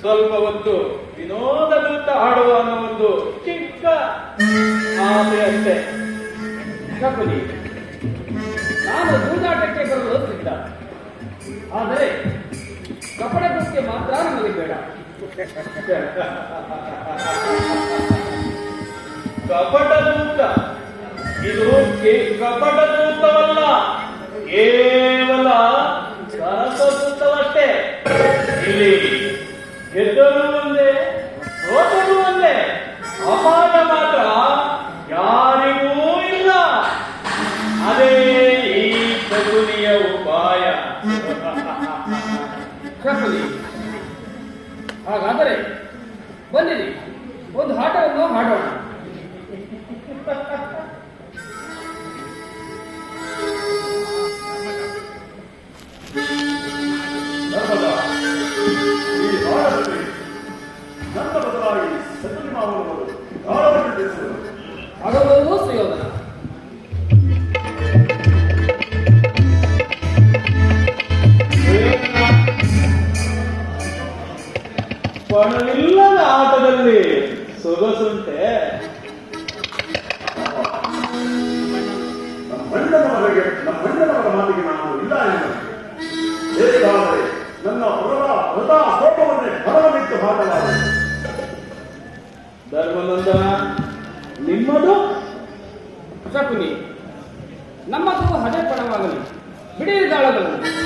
ಸ್ವಲ್ಪ ಹೊತ್ತು ವಿನೋದ ದೂತ ಹಾಡುವ ಅನ್ನೋ ಒಂದು ಚಿಕ್ಕ ಆಸೆ ಅಷ್ಟೇ. ಶಕುನಿ ನಾನು? ಕೂದಾಟಕ್ಕೆ ಬರಲು ಸಿದ್ಧ ಆದರೆ ಕಪಡ ಕೃತ್ಯ ಮಾತ್ರ ನನಗೆ ಬೇಡ. ಕಪಟ ದೂತ. ಇದು ಕಪಟ ದೂತವಲ್ಲ. ಶಕುನಿ ಹಾಗಾದರೆ ಬನ್ನಿರಿ ಒಂದು ಆಟವನ್ನು ಹಾಡೋಣ. ನನ್ನ ಪಣವಿಲ್ಲದ ಆಟದಲ್ಲಿ ಸೊಗಸುಂಟೆ. ನಮ್ಮ ಮಣ್ಣನವರಿಗೆ ನಮ್ಮ ಮಣ್ಣನವರ ಮಾತಿಗೆ ನಾನು ಇಲ್ಲ ಹೇಗಾದರೆ ನನ್ನ ಹೊರ ಹೊಸ ಕೋಪವನ್ನೇ ಹೊರಬಿಟ್ಟು ಹಾಕಲಾರೆ ಧರ್ಮನಂದನ ನಿಮ್ಮದು? ಶಕುನಿ ನಮ್ಮದು ಹಜೆ ಪಣವಾಗಲಿ ಬಿಡಿ ದಾಳಗಳನ್ನು.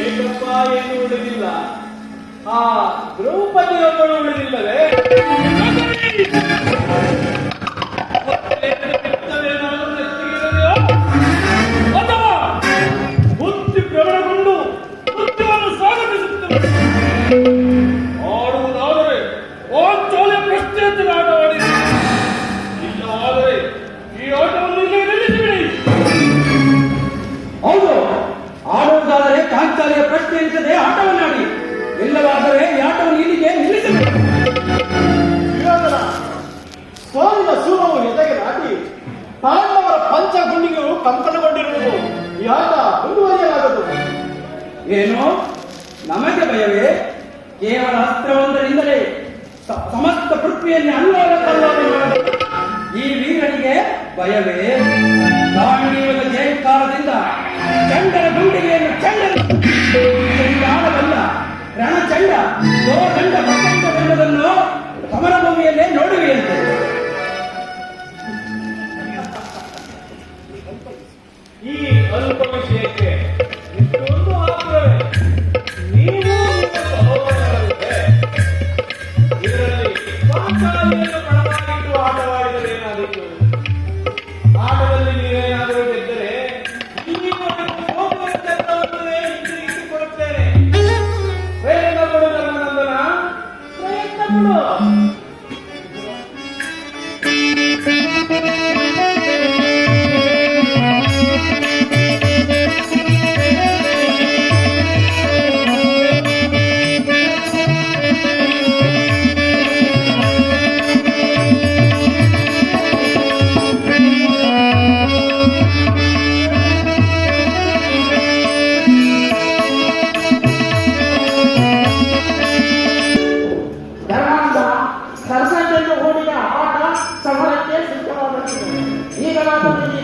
ಏಕಪ್ಪ ಏನು ಉಳಿದಿಲ್ಲ? ಆ ದ್ರೌಪದಿ ಒಬ್ಬಳು ಉಳಿದಿಲ್ಲವೇ? ಸೋಲಿನ ಸೂರವು ಎದೆಗೆ ದಾಟಿ ಪಾಂಡವರ ಪಂಚಗುಂಡಿಗಳು ಕಂಪನಗೊಂಡಿರುವುದು ಈ ಆಟ ಮುಂದುವರಿಯಲಾಗದು. ಏನು? ನಮಗೆ ಭಯವೇ? ಕೇವಲ ಅಸ್ತ್ರವೊಂದರಿಂದಲೇ ಸಮಸ್ತ ಪೃಥ್ವಿಯಲ್ಲಿ ಕಲ್ಲೋಲ ಈ ವೀರನಿಗೆ ಭಯವೇ? ದಾಂಡೀವದ ಜಯಕಾರದಿಂದ ಚಂಡನ ಗುಂಡಿಗೆಯನ್ನು ಚಂಡನ ರಣಚಂಡ ಸಮರ ಭೂಮಿಯಲ್ಲೇ ಸಮರಭೂಮಿಯಲ್ಲೇ ನೋಡುವೆಯಂತೆ. સંકલ્પ વિશે છે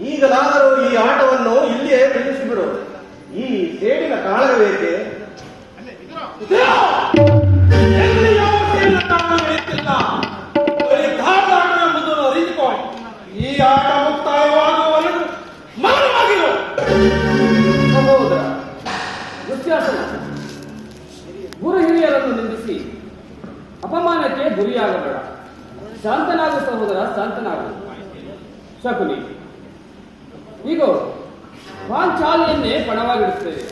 ಈಗಲಾದರೂ ಈ ಆಟವನ್ನು ಇಲ್ಲಿಯೇ ನಿಲ್ಲಿಸಿಬಿಡು. ಈ ಸೇಡಿನ ಕಾಳಗವೇಕೆ? ಈ ಆಟ ಮುಕ್ತಾಯವಾಗುವವರೆಗೂ ಮೌನವಾಗಿರು. ಸಹೋದರ ದುಶ್ಯಾಸನ ಗುರು ಹಿರಿಯರನ್ನು ನಿಂದಿಸಿ ಅಪಮಾನಕ್ಕೆ ಗುರಿಯಾಗಬೇಡ. ಶಾಂತನಾಗು ಸಹೋದರ ಶಾಂತನಾಗು. ಶಕುನಿ. ಈಗ ಪಾಂಚಾಲಿಯನ್ನೇ ಪಣವಾಗಿಡುತ್ತೇವೆ.